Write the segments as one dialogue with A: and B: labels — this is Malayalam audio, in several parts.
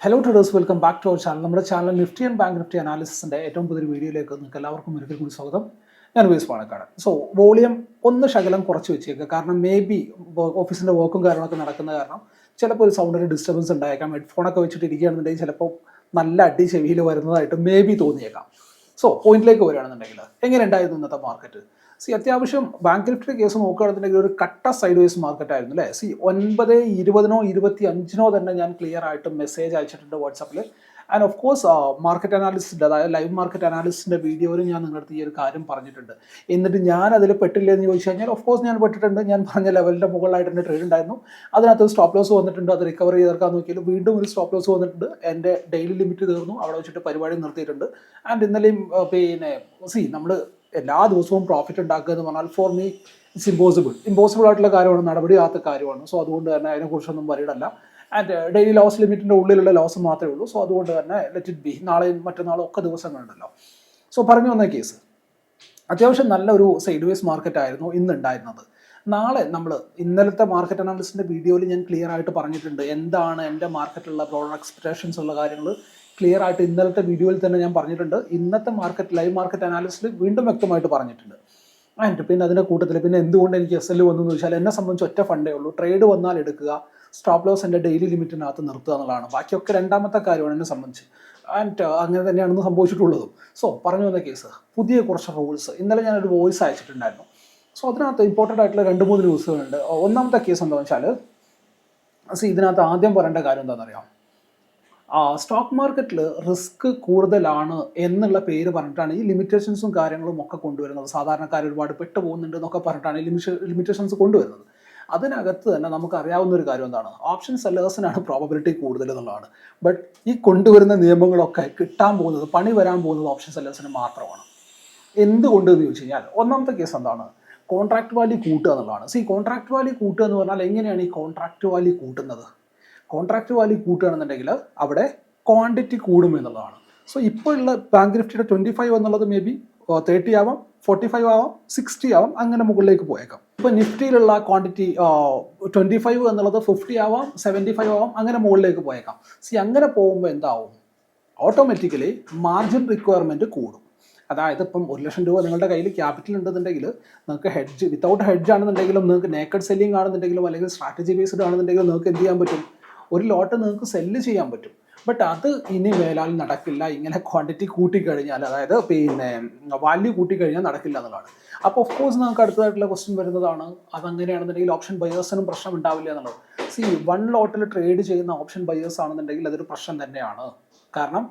A: Hello traders welcome back to our channel നമ്മുടെ channel Nifty and bank Nifty അനാലിസിന്റെ ഏറ്റവും പുതിയ വീഡിയോയിലേക്ക് നിങ്ങൾക്ക് എല്ലാവർക്കും ഒരിക്കൽ കൂടി സ്വാഗതം. ഞാൻ വേസ് പാണക്കാട് സോ വോളിയം ഒന്ന് ശകലം കുറച്ച് വെച്ചേക്കുക കാരണം മേ ബി ഓഫീസിന്റെ വർക്കും കാര്യങ്ങളൊക്കെ നടക്കുന്ന കാരണം ചിലപ്പോൾ ഒരു സൗണ്ടിന് ഡിസ്റ്റർബൻസ് ഉണ്ടായേക്കാം. ഹെഡ്ഫോണൊക്കെ വെച്ചിട്ട് ഇരിക്കുകയാണെന്നുണ്ടെങ്കിൽ ചിലപ്പോൾ നല്ല അടി ചെവിയിൽ വരുന്നതായിട്ട് മേ ബി തോന്നിയേക്കാം സോ പോയിന്റിലേക്ക് വരികയാണെന്നുണ്ടെങ്കിൽ എങ്ങനെ ഉണ്ടായിരുന്നു ഇന്നത്തെ മാർക്കറ്റ് സി അത്യാവശ്യം ബാങ്ക് നിഫ്റ്റി കേസ് നോക്കുകയാണെന്നുണ്ടെങ്കിൽ ഒരു കട്ട സൈഡ് വൈസ് മാർക്കറ്റ് ആയിരുന്നു അല്ലേ? സി ഒൻപത് ഇരുപതിനോ ഇരുപത്തി അഞ്ചിനോ തന്നെ ഞാൻ ക്ലിയർ ആയിട്ട് മെസ്സേജ് അയച്ചിട്ടുണ്ട് വാട്സാപ്പിൽ ആൻഡ് ഓഫ് കോഴ്സ് മാർക്കറ്റ് അനാലിസ്റ്റിന്റെ അതായത് ലൈവ് മാർക്കറ്റ് അനാലിസ്റ്റിന്റെ വീഡിയോയിൽ ഞാൻ നിങ്ങളുടെ ഈ ഒരു കാര്യം പറഞ്ഞിട്ടുണ്ട്. എന്നിട്ട് ഞാൻ അതിൽ പെട്ടില്ലേ എന്ന് ചോദിച്ചു കഴിഞ്ഞാൽ ഓഫ് കോഴ്സ് ഞാൻ പെട്ടിട്ടുണ്ട്. ഞാൻ പറഞ്ഞ ലെവലിന്റെ മുകളിലായിട്ട് എന്റെ ട്രേഡ് ഉണ്ടായിരുന്നു. അതിനകത്ത് സ്റ്റോപ്പ് ലോസ് വന്നിട്ടുണ്ട്. അത് റിക്കവർ ചെയ്തെടുക്കാൻ നോക്കിയാലും വീണ്ടും ഒരു സ്റ്റോപ്പ് ലോസ് വന്നിട്ടുണ്ട്. എന്റെ ഡെയിലി ലിമിറ്റ് തീർന്നു. അവിടെ വെച്ചിട്ട് പരിപാടി നിർത്തിയിട്ടുണ്ട്. ആൻഡ് ഇന്നലെയും പിന്നെ സി നമ്മൾ എല്ലാ ദിവസവും പ്രോഫിറ്റ് ഉണ്ടാക്കുക എന്ന് പറഞ്ഞാൽ for me it's impossible impossible ആയിട്ടുള്ള കാര്യമാണ് നടപടിയാത്ത കാര്യമാണ്. സോ അതുകൊണ്ട് തന്നെ അതിനെക്കുറിച്ചൊന്നും വരിയിടല്ല ആൻഡ് ഡെയിലി ലോസ് ലിമിറ്റിന്റെ ഉള്ളിലുള്ള ലോസ് മാത്രമേ ഉള്ളൂ. സോ അതുകൊണ്ട് തന്നെ ലെറ്റ് ഇറ്റ് ബി നാളെയും മറ്റന്നാളും ഒക്കെ ദിവസങ്ങളുണ്ടല്ലോ. സോ പറഞ്ഞു വന്ന കേസ് അത്യാവശ്യം നല്ലൊരു സൈഡ് വേസ് മാർക്കറ്റ് ആയിരുന്നു ഇന്ന് ഉണ്ടായിരുന്നത് നാളെ നമ്മൾ ഇന്നലത്തെ മാർക്കറ്റ് അനാലിസിന്റെ വീഡിയോയിൽ ഞാൻ ക്ലിയർ ആയിട്ട് പറഞ്ഞിട്ടുണ്ട്. എന്താണ് എന്റെ മാർക്കറ്റിലുള്ള പ്രോഡക്റ്റ് എക്സ്പെക്ടേഷൻസ് ഉള്ള കാര്യങ്ങൾ ക്ലിയർ ആയിട്ട് ഇന്നലത്തെ വീഡിയോയിൽ തന്നെ ഞാൻ പറഞ്ഞിട്ടുണ്ട്. ഇന്നത്തെ മാർക്കറ്റ് ലൈവ് മാർക്കറ്റ് അനാലിസിൽ വീണ്ടും വ്യക്തമായിട്ട് പറഞ്ഞിട്ടുണ്ട്. ആൻഡ് പിന്നെ അതിന്റെ കൂട്ടത്തിൽ പിന്നെ എന്തുകൊണ്ട് എനിക്ക് എസ് എൽ വന്നു എന്ന് വെച്ചാൽ എന്നെ സംബന്ധിച്ച് ഒറ്റ ഫണ്ടേ ഉള്ളൂ. ട്രേഡ് വന്നാൽ എടുക്കുക സ്റ്റോപ്പ് ലോസ് എന്റെ ഡെയിലി ലിമിറ്റിനകത്ത് നിർത്തുക എന്നുള്ളതാണ്. ബാക്കിയൊക്കെ രണ്ടാമത്തെ കാര്യമാണ് എന്നെ സംബന്ധിച്ച്. ആൻഡ് അങ്ങനെ തന്നെയാണെന്ന് സംഭവിച്ചിട്ടുള്ളതും. സോ പറഞ്ഞു വന്ന കേസ് പുതിയ കുറച്ച് റൂൾസ് ഇന്നലെ ഞാനൊരു വോയിസ് അയച്ചിട്ടുണ്ടായിരുന്നു. സോ അതിനകത്ത് ഇമ്പോർട്ടന്റ് ആയിട്ടുള്ള രണ്ട് മൂന്ന് ന്യൂസുകളുണ്ട് ഒന്നാമത്തെ കേസ് എന്താണെന്ന് വെച്ചാൽ സി ഇതിനകത്ത് ആദ്യം പറയേണ്ട കാര്യം എന്താണെന്നറിയാം സ്റ്റോക്ക് മാർക്കറ്റിൽ റിസ്ക് കൂടുതലാണ് എന്നുള്ള പേര് പറഞ്ഞിട്ടാണ് ഈ ലിമിറ്റേഷൻസും കാര്യങ്ങളും ഒക്കെ കൊണ്ടുവരുന്നത്. സാധാരണക്കാർ ഒരുപാട് പെട്ടു പോകുന്നുണ്ട് എന്നൊക്കെ പറഞ്ഞിട്ടാണ് ഈ ലിമിറ്റേഷൻസ് കൊണ്ടുവരുന്നത്. അതിനകത്ത് തന്നെ നമുക്ക് അറിയാവുന്ന ഒരു കാര്യം എന്താണ്? ഓപ്ഷൻ സെല്ലേഴ്സിനാണ് പ്രോബബിലിറ്റി കൂടുതൽ എന്നുള്ളതാണ്. ബട്ട് ഈ കൊണ്ടുവരുന്ന നിയമങ്ങളൊക്കെ കിട്ടാൻ പോകുന്നത് പണി വരാൻ പോകുന്നത് ഓപ്ഷൻ സെല്ലേഴ്സിന് മാത്രമാണ്. എന്തുകൊണ്ട് എന്ന് ചോദിച്ചു കഴിഞ്ഞാൽ ഒന്നാമത്തെ കേസ് എന്താണ്? കോൺട്രാക്ട് വാല്യൂ കൂട്ടുക എന്നുള്ളതാണ്. സി കോൺട്രാക്ട് വാല്യൂ കൂട്ടുക എന്ന് പറഞ്ഞാൽ എങ്ങനെയാണ് ഈ കോൺട്രാക്ട് വാല്യൂ കൂട്ടുന്നത്? കോൺട്രാക്ട് വാല്യൂ കൂട്ടുകയാണെന്നുണ്ടെങ്കിൽ അവിടെ ക്വാണ്ടിറ്റി കൂടും എന്നുള്ളതാണ്. സോ ഇപ്പോൾ ഉള്ള ബാങ്ക് നിഫ്റ്റിയുടെ ട്വന്റി ഫൈവ് എന്നുള്ളത് മേ ബി തേർട്ടി ആവാം ഫോർട്ടി ഫൈവ് ആവാം സിക്സ്റ്റി ആവാം അങ്ങനെ മുകളിലേക്ക് പോയേക്കാം. ഇപ്പോൾ നിഫ്റ്റിയിലുള്ള ക്വാണ്ടിറ്റി ട്വന്റി ഫൈവ് എന്നുള്ളത് ഫിഫ്റ്റി ആവാം സെവന്റി ഫൈവ് ആവാം അങ്ങനെ മുകളിലേക്ക് പോയേക്കാം. സി അങ്ങനെ പോകുമ്പോൾ എന്താവും? ഓട്ടോമാറ്റിക്കലി മാർജിൻ റിക്വയർമെന്റ് കൂടും. അതായത് ഇപ്പം ഒരു ലക്ഷം രൂപ നിങ്ങളുടെ കയ്യിൽ ക്യാപിറ്റൽ ഉണ്ടെന്നുണ്ടെങ്കിൽ നിങ്ങൾക്ക് ഹെഡ്ജ് വിത്തൗട്ട് ഹെഡ്ജ് ആണെന്നുണ്ടെങ്കിലും നിങ്ങൾക്ക് നേക്കഡ് സെല്ലിംഗ് ആണെന്നുണ്ടെങ്കിലും അല്ലെങ്കിൽ സ്ട്രാറ്റജി ബേസ്ഡ് ആണെന്നുണ്ടെങ്കിലും നിങ്ങൾക്ക് എന്ത് ചെയ്യാൻ പറ്റും? ഒരു ലോട്ട് നിങ്ങൾക്ക് സെല്ല് ചെയ്യാൻ പറ്റും. ബട്ട് അത് ഇനി വേലാൽ നടക്കില്ല. ഇങ്ങനെ ക്വാണ്ടിറ്റി കൂട്ടിക്കഴിഞ്ഞാൽ അതായത് പിന്നെ വാല്യൂ കൂട്ടിക്കഴിഞ്ഞാൽ നടക്കില്ല എന്നുള്ളതാണ്. അപ്പോൾ ഓഫ് കോഴ്സ് നമുക്ക് അടുത്തതായിട്ടുള്ള ക്വസ്റ്റ്യൻ വരുന്നതാണ്. അതങ്ങനെയാണെന്നുണ്ടെങ്കിൽ ഓപ്ഷൻ ബയേഴ്സിനും പ്രശ്നം ഉണ്ടാവില്ല എന്നുള്ളത്. സി വൺ ലോട്ടിൽ ട്രേഡ് ചെയ്യുന്ന ഓപ്ഷൻ ബയേഴ്സ് ആണെന്നുണ്ടെങ്കിൽ അതൊരു പ്രശ്നം തന്നെയാണ്. കാരണം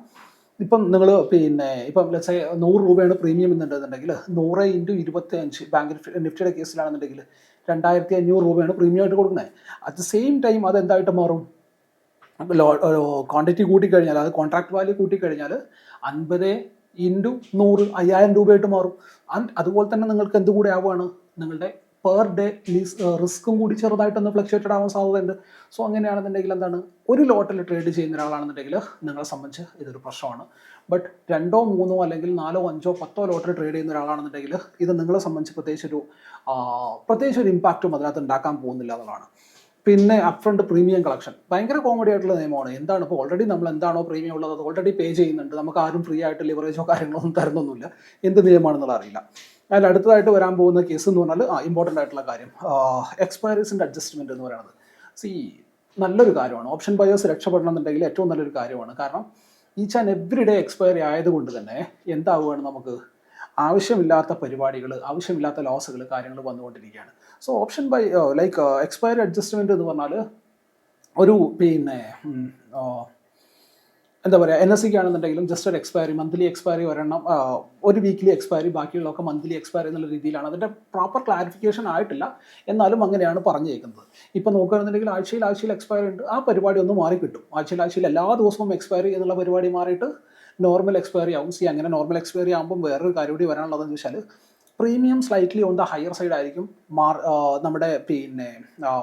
A: ഇപ്പം നിങ്ങൾ പിന്നെ ഇപ്പം ലെറ്റ്സ് നൂറ് രൂപയാണ് പ്രീമിയം എന്നുണ്ടെന്നുണ്ടെങ്കിൽ നൂറ് ഇന്റു ഇരുപത്തി അഞ്ച് ബാങ്ക് നിഫ്റ്റി നിഫ്റ്റിയുടെ കേസിലാണെന്നുണ്ടെങ്കിൽ രണ്ടായിരത്തി അഞ്ഞൂറ് രൂപയാണ് പ്രീമിയം ആയിട്ട് കൊടുക്കുന്നത്. അറ്റ് ദ സെയിം ടൈം അത് എന്തായിട്ട് മാറും? ക്വാണ്ടിറ്റി കൂട്ടിക്കഴിഞ്ഞാൽ അത് കോൺട്രാക്ട് വാല്യൂ കൂട്ടിക്കഴിഞ്ഞാൽ അൻപത് ഇന്റു നൂറ് അയ്യായിരം രൂപയായിട്ട് മാറും. അതുപോലെ തന്നെ നിങ്ങൾക്ക് എന്ത് കൂടെ ആവുകയാണ്? നിങ്ങളുടെ പെർ ഡേ ലീസ് റിസ്ക്കും കൂടി ചെറുതായിട്ടൊന്ന് ഫ്ലക്ച്വേറ്റഡ് ആവാൻ സാധ്യതയുണ്ട്. സോ അങ്ങനെയാണെന്നുണ്ടെങ്കിൽ എന്താണ്? ഒരു ലോട്ടിൽ ട്രേഡ് ചെയ്യുന്ന ഒരാളാണെന്നുണ്ടെങ്കിൽ നിങ്ങളെ സംബന്ധിച്ച് ഇതൊരു പ്രശ്നമാണ്. ബട്ട് രണ്ടോ മൂന്നോ അല്ലെങ്കിൽ നാലോ അഞ്ചോ പത്തോ ലോട്ടിൽ ട്രേഡ് ചെയ്യുന്ന ഒരാളാണെന്നുണ്ടെങ്കിൽ ഇത് നിങ്ങളെ സംബന്ധിച്ച് പ്രത്യേകിച്ചൊരു ആ, പ്രത്യേകിച്ച് ഒരു ഇമ്പാക്റ്റും അതിനകത്ത് ഉണ്ടാക്കാൻ പോകുന്നില്ല എന്നുള്ളതാണ്. പിന്നെ അപ്ഫ്രണ്ട് പ്രീമിയം കളക്ഷൻ ഭയങ്കര കോമഡി ആയിട്ടുള്ള നിയമമാണ്. എന്താണ് ഇപ്പോൾ ഓൾറെഡി നമ്മൾ എന്താണോ പ്രീമിയം ഉള്ളത് അത് ഓൾറെഡി പേ ചെയ്യുന്നുണ്ട്. നമുക്ക് ആരും ഫ്രീ ആയിട്ട് ലിവറേജോ കാര്യങ്ങളോ ഒന്നും തരുന്നൊന്നുമില്ല. എന്ത് നിയമമാണെന്നുള്ള അറിയില്ല. അതിൽ അടുത്തതായിട്ട് വരാൻ പോകുന്ന കേസ് എന്ന് പറഞ്ഞാൽ ആ ഇമ്പോർട്ടന്റ് ആയിട്ടുള്ള കാര്യം. എക്സ്പയറീസിന്റെ അഡ്ജസ്റ്റ്മെന്റ് എന്ന് പറയുന്നത്. സി നല്ലൊരു കാര്യമാണ്. ഓപ്ഷൻ ബയേഴ്സ് രക്ഷപ്പെടണമെന്നുണ്ടെങ്കിൽ ഏറ്റവും നല്ലൊരു കാര്യമാണ്. കാരണം each and every day expiry ആയതുകൊണ്ട് തന്നെ എന്താവുകയാണ് നമുക്ക് ആവശ്യമില്ലാത്ത പരിപാടികൾ ആവശ്യമില്ലാത്ത ലോസുകൾ കാര്യങ്ങൾ വന്നുകൊണ്ടിരിക്കുകയാണ്. So option buy like expiry adjustment എന്ന് പറഞ്ഞാൽ ഒരു പിന്നെ എന്താ പറയുക എൻ എസ് സിക്ക് ആണെന്നുണ്ടെങ്കിലും ജസ്റ്റ് ഒരു എക്സ്പയറി മന്ത്ലി എക്സ്പയറി ഒരെണ്ണം ഒരു വീക്ക്ലി എക്സ്പയറി ബാക്കിയുള്ളതൊക്കെ മന്ത്ലി എക്സ്പയറി എന്നുള്ള രീതിയിലാണ്. അതിന്റെ പ്രോപ്പർ ക്ലാരിഫിക്കേഷൻ ആയിട്ടില്ല. എന്നാലും അങ്ങനെയാണ് പറഞ്ഞേക്കുന്നത്. ഇപ്പോൾ നോക്കുകയാണെന്നുണ്ടെങ്കിൽ ആഴ്ചയിൽ ആഴ്ചയിൽ എക്സ്പയറി ഉണ്ട്. ആ പരിപാടി ഒന്ന് മാറി കിട്ടും ആഴ്ചയിൽ ആഴ്ചയിൽ എല്ലാ ദിവസവും എക്സ്പയറി എന്നുള്ള പരിപാടി മാറിയിട്ട് നോർമൽ എക്സ്പയറി ആവും. സി അങ്ങനെ നോർമൽ എക്സ്പയറി ആകുമ്പോൾ വേറൊരു കാര്യം കൂടി വരാനുള്ളതെന്ന് വെച്ചാൽ premium slightly on the higher side ആയിരിക്കും മാർ നമ്മുടെ പിന്നെ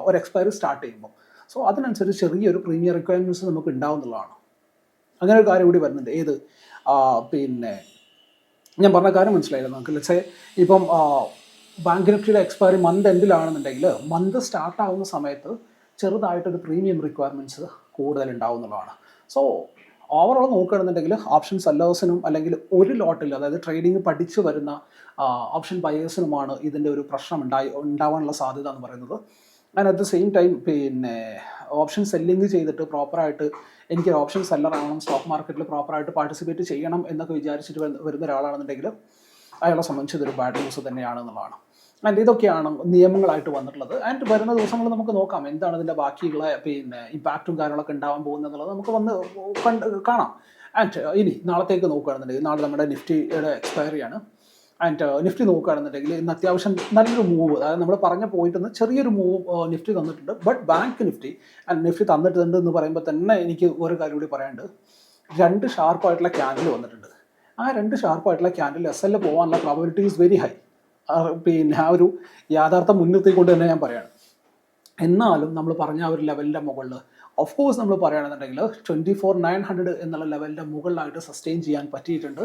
A: ഒരു എക്സ്പയറി സ്റ്റാർട്ട് ചെയ്യുമ്പോൾ സോ അതിനനുസരിച്ച് ചെറിയൊരു പ്രീമിയം റിക്വയർമെന്റ്സ് നമുക്ക് ഉണ്ടാവുന്നതാണ് അങ്ങനെ ഒരു കാര്യം കൂടി വരുന്നുണ്ട്. ഏത്? പിന്നെ ഞാൻ പറഞ്ഞ കാര്യം മനസ്സിലായില്ല നമുക്ക്? ലെറ്റ്സേ ഇപ്പം ബാങ്ക് നിഫ്റ്റിയുടെ എക്സ്പയറി മന്ത് എൻഡിലാണെന്നുണ്ടെങ്കിൽ മന്ത് സ്റ്റാർട്ട് ആവുന്ന സമയത്ത് ചെറുതായിട്ടൊരു പ്രീമിയം റിക്വയർമെന്റ്സ് കൂടുതൽ ഉണ്ടാവുന്നതാണ് സോ ഓവറോൾ നോക്കുകയാണെന്നുണ്ടെങ്കിൽ ഓപ്ഷൻ സെല്ലേഴ്സിനും അല്ലെങ്കിൽ ഒരു ലോട്ടിൽ അതായത് ട്രേഡിംഗ് പഠിച്ചു വരുന്ന ഓപ്ഷൻ ബയേഴ്സിനുമാണ് ഇതിന്റെ ഒരു പ്രശ്നം ഉണ്ടായി ഉണ്ടാവാനുള്ള സാധ്യത എന്ന് പറയുന്നത്. And at the same time പിന്നെ ഓപ്ഷൻ സെല്ലിങ് ചെയ്തിട്ട് പ്രോപ്പറായിട്ട് എനിക്ക് ഓപ്ഷൻ സെല്ലർ ആവണം സ്റ്റോക്ക് മാർക്കറ്റിൽ പ്രോപ്പറായിട്ട് പാർട്ടിസിപ്പേറ്റ് ചെയ്യണം എന്നൊക്കെ വിചാരിച്ചിട്ട് വരുന്ന- ഒരാളാണെന്നുണ്ടെങ്കിൽ അയാളെ സംബന്ധിച്ച് ഇതൊരു ബാഡ് ന്യൂസ് തന്നെയാണ് എന്നുള്ളതാണ്. ആൻഡ് ഇതൊക്കെയാണ് നിയമങ്ങളായിട്ട് വന്നിട്ടുള്ളത്. ആൻഡ് വരുന്ന ദിവസങ്ങൾ നമുക്ക് നോക്കാം എന്താണ് ഇതിന്റെ ബാക്കിയുള്ള പിന്നെ ഇമ്പാക്റ്റും കാര്യങ്ങളൊക്കെ ഉണ്ടാവാൻ പോകുന്നത് നമുക്ക് വന്ന് കണ്ട് കാണാം. ആൻഡ് ഇനി നാളത്തേക്ക് നോക്കുകയാണെന്നുണ്ടെങ്കിൽ നാളെ നമ്മുടെ നിഫ്റ്റിയുടെ എക്സ്പയറി ആണ്. ആൻഡ് നിഫ്റ്റി നോക്കുകയാണെന്നുണ്ടെങ്കിൽ ഇന്ന് അത്യാവശ്യം നല്ലൊരു മൂവ് അതായത് നമ്മൾ പറഞ്ഞ പോയിന്റ് നിന്ന് ചെറിയൊരു മൂവ് നിഫ്റ്റി തന്നിട്ടുണ്ട്. But bank Nifty and Nifty തന്നിട്ടുണ്ട് എന്ന് പറയുമ്പോൾ തന്നെ എനിക്ക് ഒരു കാര്യം കൂടി പറയാനുണ്ട്. രണ്ട് ഷാർപ്പായിട്ടുള്ള ക്യാൻഡിൽ വന്നിട്ടുണ്ട്. ആ രണ്ട് ഷാർപ്പായിട്ടുള്ള ക്യാൻഡിൽ എസ് എൽ പോകാനുള്ള പ്രോബിലിറ്റി ഈസ് വെരി ഹൈ പിന്നെ ആ ഒരു യാഥാർത്ഥ്യം മുൻനിർത്തിക്കൊണ്ട് തന്നെ ഞാൻ പറയാണ്. എന്നാലും നമ്മൾ പറഞ്ഞ ആ ഒരു ലെവലിന്റെ മുകളിൽ ഓഫ് കോഴ്സ് നമ്മൾ പറയുകയാണെന്നുണ്ടെങ്കിൽ ട്വന്റി ഫോർ നയൻ ഹൺഡ്രഡ് എന്നുള്ള ലെവലിന്റെ മുകളിലായിട്ട് സസ്റ്റെയിൻ ചെയ്യാൻ പറ്റിയിട്ടുണ്ട്.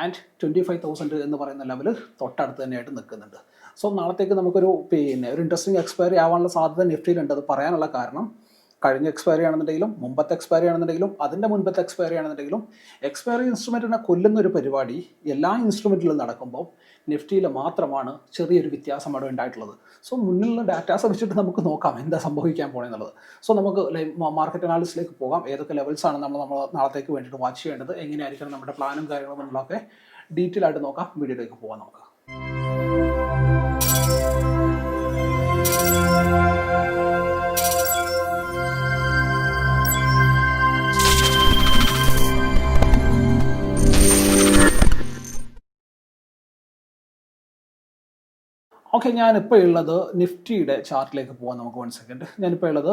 A: ആൻഡ് ട്വന്റി ഫൈവ് തൗസൻഡ് എന്ന് പറയുന്ന ലെവൽ തൊട്ടടുത്ത് തന്നെയായിട്ട് നിൽക്കുന്നുണ്ട്. സോ നാളത്തേക്ക് നമുക്കൊരു പിന്നെ ഒരു ഇൻട്രസ്റ്റിംഗ് എക്സ്പയറി ആവാനുള്ള സാധ്യത നിഫ്റ്റിയിലുണ്ട് അത് പറയാനുള്ള കാരണം കഴിഞ്ഞ എക്സ്പയറി ആണെന്നുണ്ടെങ്കിലും മുമ്പത്തെ എക്സ്പയറി ആണെന്നുണ്ടെങ്കിലും അതിന്റെ മുൻപത്തെ എക്സ്പയറി ആണെന്നുണ്ടെങ്കിലും എക്സ്പയറി ഇൻസ്ട്രുമെന്റിനെ കൊല്ലുന്ന ഒരു പരിപാടി എല്ലാ ഇൻസ്ട്രുമെന്റിലും നടക്കുമ്പോൾ നിഫ്റ്റിയിൽ മാത്രമാണ് ചെറിയൊരു വ്യത്യാസം അവിടെ ഉണ്ടായിട്ടുള്ളത്. സോ മുന്നിലുള്ള ഡാറ്റാസ് വെച്ചിട്ട് നമുക്ക് നോക്കാം എന്താ സംഭവിക്കാൻ പോണെന്നുള്ളത്. സോ നമുക്ക് മാർക്കറ്റ് അനാലിസിലേക്ക് പോകാം. ഏതൊക്കെ ലെവൽസ് ആണ് നമ്മൾ നമ്മൾ നാളത്തേക്ക് വേണ്ടിയിട്ട് വാച്ച് ചെയ്യേണ്ടത് എങ്ങനെയായിരിക്കണം നമ്മുടെ പ്ലാനും കാര്യങ്ങളും എന്നുള്ളതൊക്കെ ഡീറ്റെയിൽ ആയിട്ട് നോക്കാം. വീഡിയോയിലേക്ക് പോകാം നമുക്ക്. ഓക്കെ ഞാനിപ്പോൾ ഉള്ളത് നിഫ്റ്റിയുടെ ചാർട്ടിലേക്ക് പോകാം നമുക്ക് വൺ സെക്കൻഡ് ഞാനിപ്പോൾ ഉള്ളത്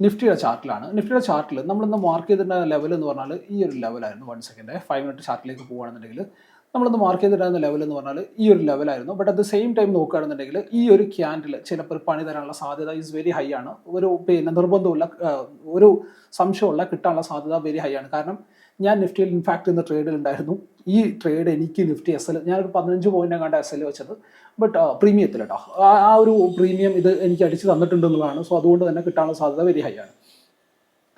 A: നിഫ്റ്റിയുടെ ചാർട്ടിലാണ്. നിഫ്റ്റിയുടെ ചാർട്ടിൽ നമ്മളിന്ന് മാർക്ക് ചെയ്തിട്ടുള്ള ലെവൽ എന്ന് പറഞ്ഞാൽ ഈ ഒരു ലെവലായിരുന്നു വൺ സെക്കൻഡ് ഫൈവ് മിനിറ്റ് ചാർട്ടിലേക്ക് പോകുകയാണെന്നുണ്ടെങ്കിൽ നമ്മളിന്ന് മാർക്ക് ചെയ്തിട്ടുണ്ടായിരുന്ന ലെവൽ എന്ന് പറഞ്ഞാൽ ഈ ഒരു ലെവലായിരുന്നു but at the same time നോക്കുകയാണെന്നുണ്ടെങ്കിൽ ഈ ഒരു ക്യാൻഡിൽ ചിലപ്പോൾ പണി തരാനുള്ള സാധ്യത ഈസ് വെരി ഹൈ ആണ്. ഒരു പിന്നെ നിർബന്ധമുള്ള ഒരു സംശയമുള്ള കിട്ടാനുള്ള സാധ്യത വെരി ഹൈ ആണ്. കാരണം ഞാൻ നിഫ്റ്റിയിൽ ഇൻഫാക്ട് ഇന്ന് ട്രേഡിൽ ഉണ്ടായിരുന്നു. ഈ ട്രേഡ് എനിക്ക് നിഫ്റ്റി എസ് എൽ ഞാനൊരു പതിനഞ്ച് പോയിന്റ് കണ്ട എസ് എൽ വെച്ചത്. ബട്ട് പ്രീമിയത്തിൽ കേട്ടോ ആ- ഒരു പ്രീമിയം ഇത് എനിക്ക് അടിച്ച് തന്നിട്ടുണ്ട് എന്നുള്ളതാണ് സോ അതുകൊണ്ട് തന്നെ കിട്ടാനുള്ള സാധ്യത വെരി ഹൈ ആണ്.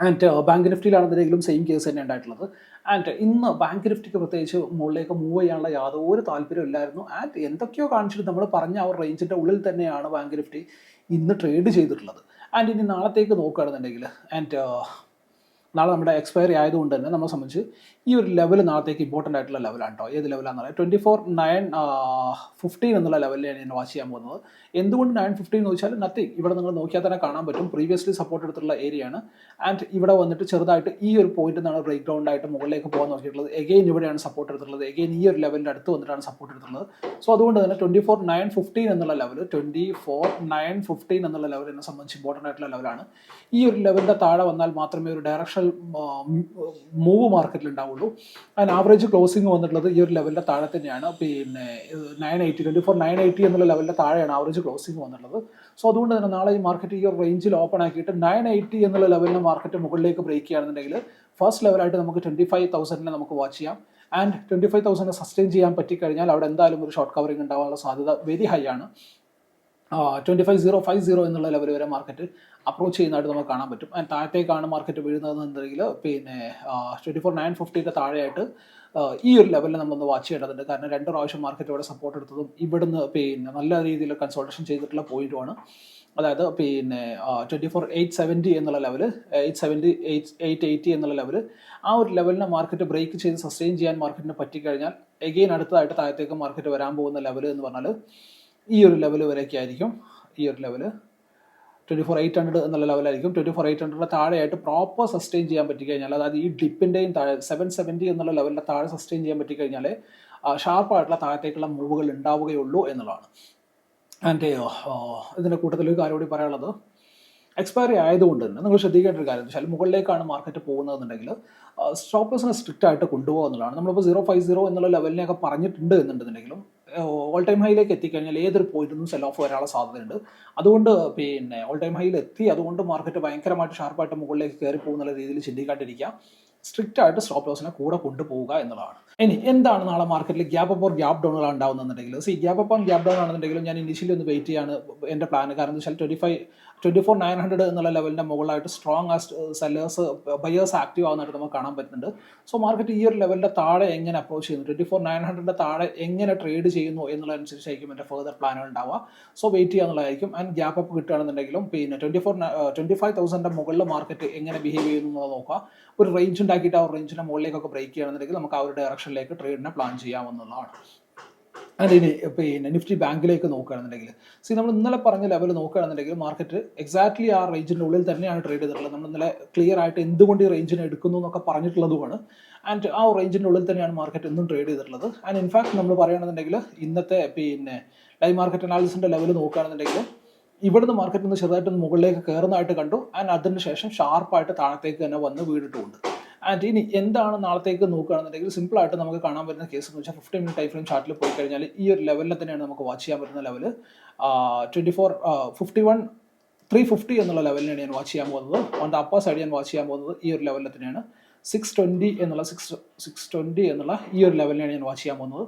A: ആൻഡ് ബാങ്ക് നിഫ്റ്റിയിലാണെന്നുണ്ടെങ്കിലും സെയിം കേസ് തന്നെ ഉണ്ടായിട്ടുള്ളത്. ആൻഡ് ഇന്ന് ബാങ്ക് നിഫ്റ്റിക്ക് പ്രത്യേകിച്ച് മുകളിലേക്ക് മൂവ് ചെയ്യാനുള്ള യാതൊരു താല്പര്യം ഇല്ലായിരുന്നു. ആൻഡ് എന്തൊക്കെയോ കാണിച്ചിട്ട് നമ്മൾ പറഞ്ഞ ആ റേഞ്ചിന്റെ ഉള്ളിൽ തന്നെയാണ് ബാങ്ക് നിഫ്റ്റി ഇന്ന് ട്രേഡ് ചെയ്തിട്ടുള്ളത്. ആൻഡ് ഇനി നാളത്തേക്ക് നോക്കുകയാണെന്നുണ്ടെങ്കിൽ ആൻഡ് നാളെ നമ്മുടെ എക്സ്പയറി ആയതുകൊണ്ട് തന്നെ നമ്മളെ സംബന്ധിച്ച് ഈ ഒരു ലെവൽ നാളത്തേക്ക് ഇമ്പോർട്ടന്റ് ആയിട്ടുള്ള ലെവലാണ് കേട്ടോ ഏത് ലെവലാണെന്ന് പറയാം. ട്വന്റി ഫോർ നയൻ ഫിഫ്റ്റീൻ എന്നുള്ള ലെവലിലാണ് ഞാൻ വാച്ച് ചെയ്യാൻ പോകുന്നത്. എന്തുകൊണ്ട് നയൻ ഫിഫ്റ്റീൻ എന്ന് വെച്ചാൽ നത്തിങ് ഇവിടെ നിങ്ങൾ നോക്കിയാൽ തന്നെ കാണാൻ പറ്റും. പ്രീവിയസ്ലി സപ്പോർട്ട് എടുത്തിട്ടുള്ള ഏരിയയാണ് ആൻഡ് ഇവിടെ വന്നിട്ട് ചെറുതായിട്ട് ഈ ഒരു പോയിന്റ് നിന്നാണ് ബ്രേക്ക് ഡൗൺ ആയിട്ട് മുകളിലേക്ക് പോകാൻ നോക്കിയിട്ടുള്ളത്. എഗെയിൻ ഇവിടെയാണ് സപ്പോർട്ട് എടുത്തിട്ടുള്ളത്. എഗെയിൻ ഈ ഒരു ലെവലിന്റെ അടുത്ത് വന്നിട്ടാണ് സപ്പോർട്ട് എടുത്തിട്ടുള്ളത്. സോ അതുകൊണ്ട് തന്നെ ട്വന്റി ഫോർ നയൻ ഫിഫ്റ്റീൻ എന്നുള്ള level twenty four nine fifteen എന്നുള്ള ലെവൽ എന്നെ സംബന്ധിച്ച് ഇമ്പോർട്ടന്റ് ആയിട്ടുള്ള ലെവലാണ് ഈ ഒരു ലെവലിന്റെ താഴെ വന്നാൽ മാത്രമേ ഒരു മൂവ് മാർക്കറ്റിൽ ഉണ്ടാവുള്ളൂ അതിന് ആവറേജ് ക്ലോസിംഗ് വന്നിട്ടുള്ളത് ഈ ഒരു ലെവലിന്റെ താഴെ തന്നെയാണ്. പിന്നെ nine eighty twenty four nine eighty എന്നുള്ള ലെവലിന്റെ താഴെയാണ് ആവറേജ് ക്ലോസിംഗ് വന്നിട്ടുള്ളത്. സോ അതുകൊണ്ട് തന്നെ നാളെ ഈ മാർക്കറ്റ് ഈ ഒരു റേഞ്ചിൽ ഓപ്പൺ ആക്കിയിട്ട് നയൻ എയ്റ്റി എന്നുള്ള ലെവലിന് മാർക്കറ്റ് മുകളിലേക്ക് ബ്രേക്ക് ചെയ്യുകയാണെന്നുണ്ടെങ്കിൽ ഫസ്റ്റ് ലെവലായിട്ട് നമുക്ക് ട്വന്റി ഫൈവ് തൗസൻഡിനെ നമുക്ക് വാച്ച് ചെയ്യാം. And twenty five thousand sustain ചെയ്യാൻ പറ്റിക്കഴിഞ്ഞാൽ അവിടെ എന്തായാലും ഒരു ഷോർട്ട് കവറിംഗ് ഉണ്ടാവാനുള്ള സാധ്യത വെരി ഹൈ ആണ്. Twenty five zero five zero എന്നുള്ള ലെവൽ വരെ മാർക്കറ്റ് അപ്രോച്ച് ചെയ്യുന്നതായിട്ട് നമുക്ക് കാണാൻ പറ്റും. ആൻഡ് താഴത്തേക്കാണ് മാർക്കറ്റ് വീഴുന്നതെന്നുണ്ടെങ്കിൽ പിന്നെ ട്വന്റി ഫോർ നയൻ ഫിഫ്റ്റിയുടെ താഴെയായിട്ട് ഈ ഒരു ലെവലിൽ നമ്മളൊന്ന് വാച്ച് ചെയ്യേണ്ടതുണ്ട്. കാരണം രണ്ട് പ്രാവശ്യം മാർക്കറ്റ് ഇവിടെ സപ്പോർട്ട് എടുത്തതും ഇവിടുന്ന് പിന്നെ നല്ല രീതിയിൽ കൺസൾട്ടേഷൻ ചെയ്തിട്ടുള്ള പോയിന്റുമാണ് അതായത് പിന്നെ ട്വന്റി ഫോർ എയ്റ്റ് സെവന്റി എന്നുള്ള level eight seventy eight eight eighty എന്നുള്ള ലെവൽ ആ ഒരു ലെവലിനെ മാർക്കറ്റ് ബ്രേക്ക് ചെയ്ത് സസ്റ്റെയിൻ ചെയ്യാൻ മാർക്കറ്റിന് പറ്റിക്കഴിഞ്ഞാൽ എഗെയിൻ അടുത്തതായിട്ട് താഴത്തേക്ക് മാർക്കറ്റ് വരാൻ പോകുന്ന ലെവൽ എന്ന് പറഞ്ഞാൽ ഈ ഒരു ലെവൽ വരെയൊക്കെ ആയിരിക്കും. ഈ ഒരു level twenty four eight hundred എന്നുള്ള ലെവലായിരിക്കും ട്വന്റി ഫോർ എയ്റ്റ് ഹൺഡ്രഡ് താഴെയായിട്ട് പ്രോപ്പർ സസ്റ്റെയിൻ ചെയ്യാൻ പറ്റി കഴിഞ്ഞാൽ അതായത് ഈ ഡിപ്പിന്റെയും താഴെ സെവൻ സെവന്റി എന്നുള്ള ലെവലിന്റെ താഴെ സസ്റ്റെയിൻ ചെയ്യാൻ പറ്റി കഴിഞ്ഞാൽ ഷാർപ്പായിട്ടുള്ള താഴത്തേക്കുള്ള മൂവുകൾ ഉണ്ടാവുകയുള്ളൂ എന്നുള്ളതാണ്. ആൻഡ് ഇതിന്റെ കൂട്ടത്തിൽ ഒരു കാര്യം കൂടി പറയാനുള്ളത്. എക്സ്പയറി ആയതുകൊണ്ട് തന്നെ നിങ്ങൾ ശ്രദ്ധിക്കേണ്ട ഒരു കാര്യം വെച്ചാൽ മുകളിലേക്കാണ് മാർക്കറ്റ് പോകുന്നതെന്നുണ്ടെങ്കിൽ സ്റ്റോപ്പ് ലോസിനെ സ്ട്രിക്റ്റ് ആയിട്ട് കൊണ്ടുപോകുന്നതാണ് നമ്മളിപ്പോൾ സീറോ ഫൈവ് സീറോ എന്നുള്ള ലെവലിനെയൊക്കെ പറഞ്ഞിട്ടുണ്ട് എന്നുണ്ടെന്നുണ്ടെങ്കിലും ഓൾ ടൈം ഹൈയിലേക്ക് എത്തിക്കഴിഞ്ഞാൽ ഏതൊരു പോയിന്റിൽ സെൽ ഓഫ് വരാനുള്ള സാധ്യതയുണ്ട്. അതുകൊണ്ട് പിന്നെ ഓൾ ടൈം ഹൈയിൽ എത്തി. അതുകൊണ്ട് മാർക്കറ്റ് ഭയങ്കരമായിട്ട് ഷാർപ്പായിട്ട് മുകളിലേക്ക് കയറി പോകുന്ന രീതിയിൽ ചിന്തിക്കാണ്ടിരിക്കുക. സ്ട്രിക്റ്റ് ആയിട്ട് സ്റ്റോപ്പ് ലോസിനെ കൂടെ കൊണ്ടുപോവുക എന്നുള്ളതാണ്. ഇനി എന്താണ് നാളെ മാർക്കറ്റിൽ ഗ്യാപ്പ് അപ്പ് ഓർ ഗ്യാപ്പ് ഡൗണുകൾ ഉണ്ടാവുന്നുണ്ടെങ്കിൽ സി ഗ്യാപ്പ് അപ്പോൾ ഗ്യാപ്പ് ഡൗൺ ആണെന്നുണ്ടെങ്കിലും ഞാൻ ഇനിഷ്യലി ഒന്ന് വെയിറ്റ് ചെയ്യാണ് എന്റെ പ്ലാൻ കാരണം വെച്ചാൽ twenty five twenty four nine hundred എന്നുള്ള ലെവലിന്റെ മുകളിലായിട്ട് സ്ട്രോങ് ആ സെല്ലേഴ്സ് ബയേഴ്സ് ആക്റ്റീവ് ആവുന്നതായിട്ട് നമുക്ക് കാണാൻ പറ്റുന്നുണ്ട്. സോ മാർക്കറ്റ് ഈ ഒരു ലെവലിന്റെ താഴെ എങ്ങനെ അപ്രോച്ച് ചെയ്യുന്നു? ട്വന്റി ഫോർ നയൻ ഹൺഡ്രഡിന്റെ താഴെ എങ്ങനെ ട്രേഡ് ചെയ്യുന്നു എന്നുള്ളതനുസരിച്ചായിരിക്കും എന്റെ ഫർദർ പ്ലാനുകൾ ഉണ്ടാവുക. സോ വെയിറ്റ് ചെയ്യാന്നുള്ളതായിരിക്കും ആൻഡ് ഗ്യാപ്പ് അപ്പ് കിട്ടുകയാണെന്നുണ്ടെങ്കിലും പിന്നെ ട്വന്റി ഫോർ ട്വന്റി ഫൈവ് തൗസൻഡിന്റെ മുകളിൽ മാർക്കറ്റ് എങ്ങനെ ബിഹേവ് ചെയ്യുന്നു എന്നുള്ളത് നോക്കുക. ഒരു റേഞ്ച് ഉണ്ടാക്കിയിട്ട് ആ റേഞ്ചിന്റെ മുകളിലേക്കൊക്കെ ബ്രേക്ക് ചെയ്യുകയാണെന്നുണ്ടെങ്കിൽ നമുക്ക് ആ ഒരു ഡയറക്ഷനിലേക്ക് ട്രേഡിനെ പ്ലാൻ ആൻഡ് ഇനി പിന്നെ നിഫ്റ്റി ബാങ്കിലേക്ക് നോക്കുകയാണെന്നുണ്ടെങ്കിൽ സി നമ്മൾ ഇന്നലെ പറഞ്ഞ ലെവൽ നോക്കുകയാണെന്നുണ്ടെങ്കിൽ മാർക്കറ്റ് എക്സാക്ട്ലി ആ റേഞ്ചിന്റെ ഉള്ളിൽ തന്നെയാണ് ട്രേഡ് ചെയ്തിട്ടുള്ളത്. നമ്മൾ ഇന്നലെ ക്ലിയർ ആയിട്ട് എന്തുകൊണ്ട് ഈ റേഞ്ചിനെ എടുക്കുന്നു എന്നൊക്കെ പറഞ്ഞിട്ടുള്ളതുമാണ്. ആൻഡ് ആ റേഞ്ചിന്റെ ഉള്ളിൽ തന്നെയാണ് മാർക്കറ്റ് എന്നും ട്രേഡ് ചെയ്തിട്ടുള്ളത്. ആൻഡ് ഇൻഫാക്ട് നമ്മൾ പറയുകയാണെന്നുണ്ടെങ്കിൽ ഇന്നത്തെ പിന്നെ ലൈവ് മാർക്കറ്റ് അനാലിസിന്റെ ലെവൽ നോക്കുകയാണെന്നുണ്ടെങ്കിൽ ഇവിടുന്ന് മാർക്കറ്റിൽ നിന്ന് ചെറുതായിട്ട് മുകളിലേക്ക് കയറുന്നതായിട്ട് കണ്ടു. ആൻഡ് അതിന് ശേഷം ഷാർപ്പായിട്ട് താഴത്തേക്ക് തന്നെ വന്ന് വീണിട്ടുമുണ്ട് ആൻഡ് ഇനി എന്താണ് നാളത്തേക്ക് നോക്കുകയാണെന്നുണ്ടെങ്കിൽ സിമ്പിൾ ആയിട്ട് നമുക്ക് കാണാൻ പറ്റുന്ന കേസ് എന്ന് വെച്ചാൽ ഫിഫ്റ്റീൻ മിനിറ്റ് ടൈം ഫ്രെയിം ചാർട്ടിൽ പോയി കഴിഞ്ഞാൽ ഈ ഒരു ലെവലിൽ തന്നെയാണ് നമുക്ക് വാച്ച് ചെയ്യാൻ പറ്റുന്ന level twenty four fifty one three fifty എന്നുള്ള ലെവലിനാണ് ഞാൻ വാച്ച് ചെയ്യാൻ പോകുന്നത്. ഓൺ ദ അപ്പർ സൈഡ് ഞാൻ വാച്ച് ചെയ്യാൻ പോകുന്നത് ഈ ഒരു ലെവലിൽ തന്നെയാണ്. സിക്സ് ട്വന്റി എന്നുള്ള സിക്സ് സിക്സ് ട്വന്റി എന്നുള്ള ഈ ഒരു ലെവലിനാണ് ഞാൻ വാച്ച് ചെയ്യാൻ പോകുന്നത്.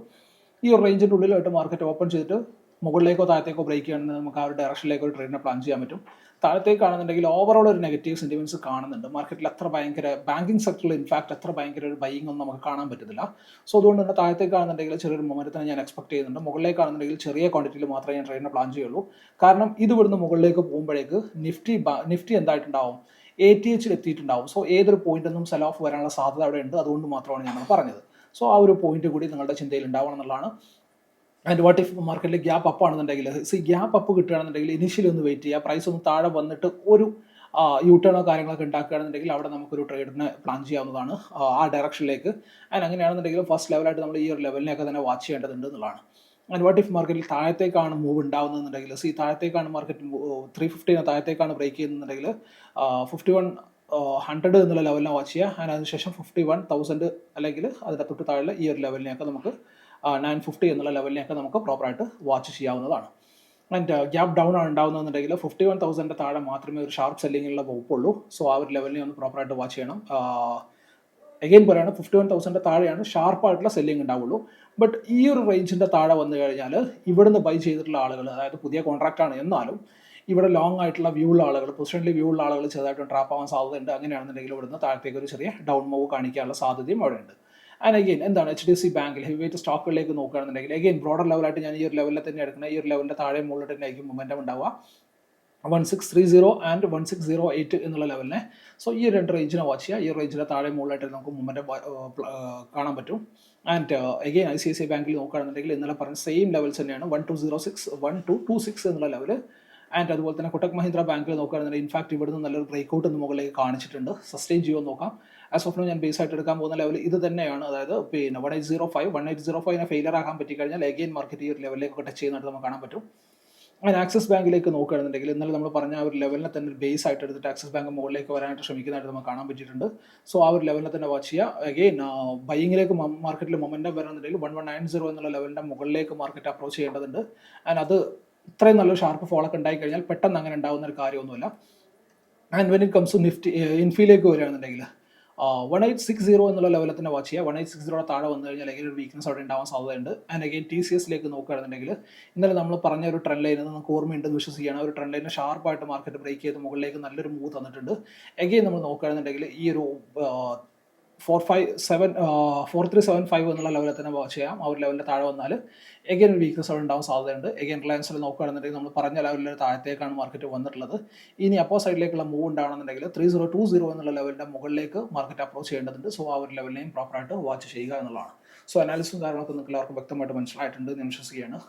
A: ഈ ഒരു റേഞ്ചിന്റെ ഉള്ളിലായിട്ട് മാർക്കറ്റ് ഓപ്പൺ ചെയ്തിട്ട് മുകളിലേക്കോ താഴത്തേക്കോ ബ്രേക്ക് ചെയ്യണമെങ്കിൽ നമുക്ക് ആ ഒരു ഡയറക്ഷനിലേക്ക് ഒരു ട്രേഡിനെ പ്ലാൻ ചെയ്യാൻ പറ്റും. താഴത്തേക്ക് കാണുന്നുണ്ടെങ്കിൽ ഓവറോൾ ഒരു നെഗറ്റീവ് സെന്റിമെന്റ്സ് കാണുന്നുണ്ട്. മാർക്കറ്റിൽ അത്ര ഭയങ്കര ബാങ്കിങ് സെക്ടറിൽ ഇൻഫാക്ട് അത്ര ഭയങ്കര ഒരു ബൈയിങ് ഒന്നും നമുക്ക് കാണാൻ പറ്റത്തില്ല. സോ അതുകൊണ്ട് തന്നെ താഴത്തേക്ക് കാണുന്നുണ്ടെങ്കിൽ ചെറിയൊരു മൊമെന്റത്തിനെ ഞാൻ എക്സ്പെക്ട് ചെയ്യുന്നുണ്ട്. മുകളിലേക്ക് കാണുന്നുണ്ടെങ്കിൽ ചെറിയ ക്വാണ്ടിറ്റിയിൽ മാത്രമേ ഞാൻ ട്രേഡിനെ പ്ലാൻ ചെയ്യുള്ളൂ. കാരണം ഇത് ഇവിടുന്ന് മുകളിലേക്ക് പോകുമ്പോഴേക്ക് നിഫ്റ്റി നിഫ്റ്റി എന്തായിട്ടുണ്ടാവും? എ ടി എച്ചിൽ എത്തിയിട്ടുണ്ടാവും. സോ ഏതൊരു പോയിന്റ് ഒന്നും സെൽ ഓഫ് വരാനുള്ള സാധ്യത അവിടെ ഉണ്ട് അതുകൊണ്ട് മാത്രമാണ് ഞാൻ പറഞ്ഞത്. സോ ആ ഒരു പോയിന്റ് കൂടി നിങ്ങളുടെ ചിന്തയിൽ ഉണ്ടാവണം എന്നുള്ളതാണ്. ആൻഡ് വാട്ട് ഇഫ് മാർക്കറ്റിൽ ഗ്യാപ്പ് അപ്പ് ആണെന്നുണ്ടെങ്കിൽ സി ഗ്യാപ്പ് അപ്പ് കിട്ടുകയാണെന്നുണ്ടെങ്കിൽ ഇനിഷ്യലി ഒന്ന് വെയിറ്റ് ചെയ്യുക. പ്രൈസ് ഒന്ന് താഴെ വന്നിട്ട് ഒരു യൂട്ടേണോ ടേണോ കാര്യങ്ങളൊക്കെ ഉണ്ടാക്കുകയാണെന്നുണ്ടെങ്കിൽ അവിടെ നമുക്കൊരു ട്രേഡിന് പ്ലാൻ ചെയ്യാവുന്നതാണ് ആ ഡയറക്ഷനിലേക്ക് ആൻഡ് അങ്ങനെയാണെന്നുണ്ടെങ്കിൽ ഫസ്റ്റ് ലെവലായിട്ട് നമ്മൾ ഈ ഒരു ലെവലിനെയൊക്കെ തന്നെ വാച്ച് ചെയ്യേണ്ടതുണ്ട് എന്നുള്ളതാണ്. ആൻഡ് വാട്ട് ഇഫ് മാർക്കറ്റിൽ താഴത്തേക്കാണ് മൂവ് ഉണ്ടാവുന്നതെന്നുണ്ടെങ്കിൽ സി താഴത്തേക്കാണ് മാർക്കറ്റ് ത്രീ ഫിഫ്റ്റീന് താഴത്തേക്കാണ് ബ്രേക്ക് ചെയ്യുന്നുണ്ടെങ്കിൽ ഫിഫ്റ്റി വൺ ഹൺഡ്രഡ് എന്നുള്ള ലെവലിനെ വാച്ച് ചെയ്യുക ആൻഡ് അതിനുശേഷം ഫിഫ്റ്റി വൺ തൗസൻഡ് അല്ലെങ്കിൽ അതിന്റെ തൊട്ട് താഴെ ഈ ഒരു ലെവലിനെയൊക്കെ നമുക്ക് നയൻ ഫിഫ്റ്റി എന്നുള്ള ലെവലിനെയൊക്കെ നമുക്ക് പ്രോപ്പറായിട്ട് വാച്ച് ചെയ്യാവുന്നതാണ്. ആൻഡ് ഗ്യാപ്പ് ഡൗൺ ആണ് ഉണ്ടാവുന്നതെന്നുണ്ടെങ്കിൽ ഫിഫ്റ്റി വൺ തൗസൻഡിന്റെ താഴെ മാത്രമേ ഒരു ഷാർപ്പ് സെല്ലിങ്ങിലുള്ള വകുപ്പുള്ളൂ സോ ആ ഒരു ലെവലിനെ ഒന്ന് പ്രോപ്പറായിട്ട് വാച്ച് ചെയ്യണം. എഗെയിൻ പറയുകയാണ് ഫിഫ്റ്റി വൺ തൗസൻഡിന്റെ താഴെയാണ് ഷാർപ്പായിട്ടുള്ള സെല്ലിംഗ് ഉണ്ടാവുള്ളൂ. ബട്ട് ഈ ഒരു റേഞ്ചിന്റെ താഴെ വന്നു കഴിഞ്ഞാൽ ഇവിടുന്ന് ബൈ ചെയ്തിട്ടുള്ള ആളുകൾ അതായത് പുതിയ കോൺട്രാക്റ്റ് ആണ് എന്നാലും ഇവിടെ ലോങ് ആയിട്ടുള്ള വ്യൂ ഉള്ള ആളുകൾ പൊസിഷനിൽ വ്യൂ ഉള്ള ആളുകൾ ചെറുതായിട്ട് ട്രാപ്പ് ആവാൻ സാധ്യതയുണ്ട്. അങ്ങനെയാണെന്നുണ്ടെങ്കിൽ ഇവിടുന്ന് താഴത്തേക്ക് ഒരു ചെറിയ ഡൗൺ മൂവ് കാണിക്കാനുള്ള സാധ്യതയും അവിടെ ഉണ്ട് ആൻഡ് അഗെയിൻ എന്താണ് എച്ച് ഡി സി ബാങ്കിൽ ഹെവി വെയിറ്റ് സ്റ്റോക്കുകളിലേക്ക് നോക്കുകയാണെന്നുണ്ടെങ്കിൽ അഗെയിൻ ബ്രോഡർ ലെവലായിട്ട് ഞാൻ ഈ ഒരു ലെവലിൽ തന്നെ എടുക്കുന്നത് ഈ ഒരു ലെവലിന്റെ താഴെ മുകളിൽ തന്നെ ആയിരിക്കും മൊമെന്റം ഉണ്ടാവുക. One six three zero and one six zero eight എന്നുള്ള ലെവലിനെ സോ ഈ രണ്ട് റേഞ്ചിനെ വാച്ച് ചെയ്യുക. ഈ റേഞ്ചിന്റെ താഴെ മുകളിലായിട്ട് നമുക്ക് മൊമെന്റം കാണാൻ പറ്റും. And again I C I C ബാങ്കിൽ നോക്കുകയാണെന്നുണ്ടെങ്കിൽ ഇന്നലെ പറഞ്ഞ സെയിം ലെവൽസ് തന്നെയാണ്. One two zero six one two two six എന്നുള്ള ലെവൽ ആൻഡ് അതുപോലെ തന്നെ കൊട്ടക് മഹീന്ദ്ര ബാങ്കിൽ നോക്കുകയാണെന്നുണ്ടെങ്കിൽ ഇൻഫാക്ട് ഇവിടുന്ന് നല്ലൊരു ബ്രേക്ക് ഔട്ട് ഒന്ന് മുകളിലേക്ക് കാണിച്ചിട്ടുണ്ട്. സസ്റ്റെയിൻ ചെയ്യുമെന്ന് നോക്കാം. ആസ് ഓഫ് ഞാൻ ബേസ് ആയിട്ട് എടുക്കാൻ പോകുന്ന ലെവൽ ഇത് തന്നെയാണ്. അതായത് പിന്നെ one eight zero five one eight zero ഫൈവിനെ failure ആകാൻ പറ്റിക്കഴിഞ്ഞാൽ അഗെയിൻ മാർക്കറ്റ് ഈ ഒരു ലെവലിലേക്ക് ടച്ച് ചെയ്യുന്നതായിട്ട് നമുക്ക് കാണാൻ പറ്റും. അങ്ങനെ ആക്സിസ് ബാങ്കിലേക്ക് നോക്കുകയാണെന്നുണ്ടെങ്കിൽ ഇന്നലെ നമ്മൾ പറഞ്ഞ ആ ഒരു ലെവലിനെ തന്നെ ബേസ് ആയിട്ട് എടുത്തിട്ട് ആക്സിസ് ബാങ്ക് മുകളിലേക്ക് വരാനായിട്ട് ശ്രമിക്കുന്നതായിട്ട് നമുക്ക് കാണാൻ പറ്റിയിട്ടുണ്ട്. സോ ആ ഒരു ലെവലിനെ തന്നെ വാച്ച് ചെയ്യുക. അഗെയിൻ ബൈയിങ്ങിലേക്ക് മാർക്കറ്റിൽ മൊമെന്റം വരാന്നുണ്ടെങ്കിൽ വൺ വൺ നയൻ സീറോ എന്നുള്ള ലെവലിന്റെ മുകളിലേക്ക് മാർക്കറ്റ് അപ്രോച്ച് ചെയ്യേണ്ടതുണ്ട്. ആൻഡ് അത് ഇത്രയും നല്ലൊരു ഷാർപ്പ് ഫോളൊക്കെ ഉണ്ടായി കഴിഞ്ഞാൽ പെട്ടെന്ന് അങ്ങനെ ഉണ്ടാകുന്ന ഒരു കാര്യമൊന്നുമില്ല. And when it comes to Nifty ഇൻഫിയിലേക്ക് വരികയാണെന്നുണ്ടെങ്കിൽ വൺ എയ്റ്റ് സിക്സ് സീറോ എന്നുള്ള ലെവലിൽ തന്നെ വാച്ച് ചെയ്യുക. വൺ എയ്റ്റ് സിക്സ് സീറോ താഴെ വന്നു കഴിഞ്ഞാൽ അല്ലെങ്കിൽ ഒരു വീക്ക്നസ് അവിടെ ഉണ്ടാവാൻ സാധ്യതയുണ്ട്. ആൻഡ് അഗൈൻ ടി സി എസിലേക്ക് നോക്കുകയാണെന്നുണ്ടെങ്കിൽ ഇന്നലെ നമ്മൾ പറഞ്ഞ ഒരു ട്രെൻഡ് ലൈൻ നമുക്ക് ഓർമ്മയുണ്ടെന്ന് വിശ്വസിക്കുകയാണ്. ഒരു ട്രെൻഡ് ലൈനെ ഷാർപ്പായിട്ട് മാർക്കറ്റ് ബ്രേക്ക് ചെയ്ത് മുകളിലേക്ക് നല്ലൊരു മൂവ് തന്നിട്ടുണ്ട്. അഗൈൻ നമ്മൾ നോക്കുകയാണെന്നുണ്ടെങ്കിൽ ഈ ഒരു four five seven four three seven five എന്നുള്ള ലെവലിൽ തന്നെ വാച്ച് ചെയ്യാം. ആ ഒരു ലെവലിൽ താഴെ വന്നാൽ എഗൈൻ ഒരു അവിടെ ഉണ്ടാവാൻ സാധ്യതയുണ്ട്. എഗൈൻ റിലയൻസിൽ നോക്കുകയാണെന്നുണ്ടെങ്കിൽ നമ്മൾ പറഞ്ഞ ലെവലിൽ താഴത്തേക്കാണ് മാർക്കറ്റ് വന്നിട്ടുള്ളത്. ഇനി അപ്പോ സൈഡിലേക്കുള്ള മൂവ് ഉണ്ടാവണമെന്നുണ്ടെങ്കിൽ ത്രീ സീറോ ടു സീറോ എന്നുള്ള ലെവലിന്റെ മുകളിലേക്ക് മാർക്കറ്റ് അപ്രോച്ച് ചെയ്യേണ്ടതുണ്ട്. സോ ആ ഒരു ലെവലിനെയും പ്രോപ്പറായിട്ട് വാച്ച് ചെയ്യുക എന്നുള്ളതാണ്. സോ അനാലിസും കാര്യങ്ങളൊക്കെ നിങ്ങൾക്ക് എല്ലാവർക്കും വ്യക്തമായിട്ട് മനസ്സിലായിട്ടുണ്ട് എന്ന് വിശ്വസിക്കുകയാണ്.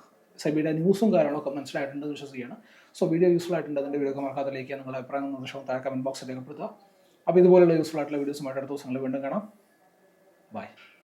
A: സെബിയുടെ ന്യൂസും കാര്യങ്ങളൊക്കെ മനസ്സിലായിട്ടുണ്ട് എന്ന് വിശ്വസിക്കുകയാണ്. സോ വീഡിയോ യൂസ്ഫുൾ ആയിട്ടുണ്ട് അതിന്റെ വീഡിയോ മറക്കാതെ ലൈക്ക് നിങ്ങളുടെ അഭിപ്രായം നിർദ്ദേശവും താഴെ കമന്റ് ബോക്സിൽ രേഖപ്പെടുത്തുക. അപ്പോൾ ഇതുപോലുള്ള യൂസ്ഫുൾ ആയിട്ടുള്ള വീഡിയോസുമായിട്ട് അടുത്ത ദിവസങ്ങളിൽ വീണ്ടും കാണാം. ബൈ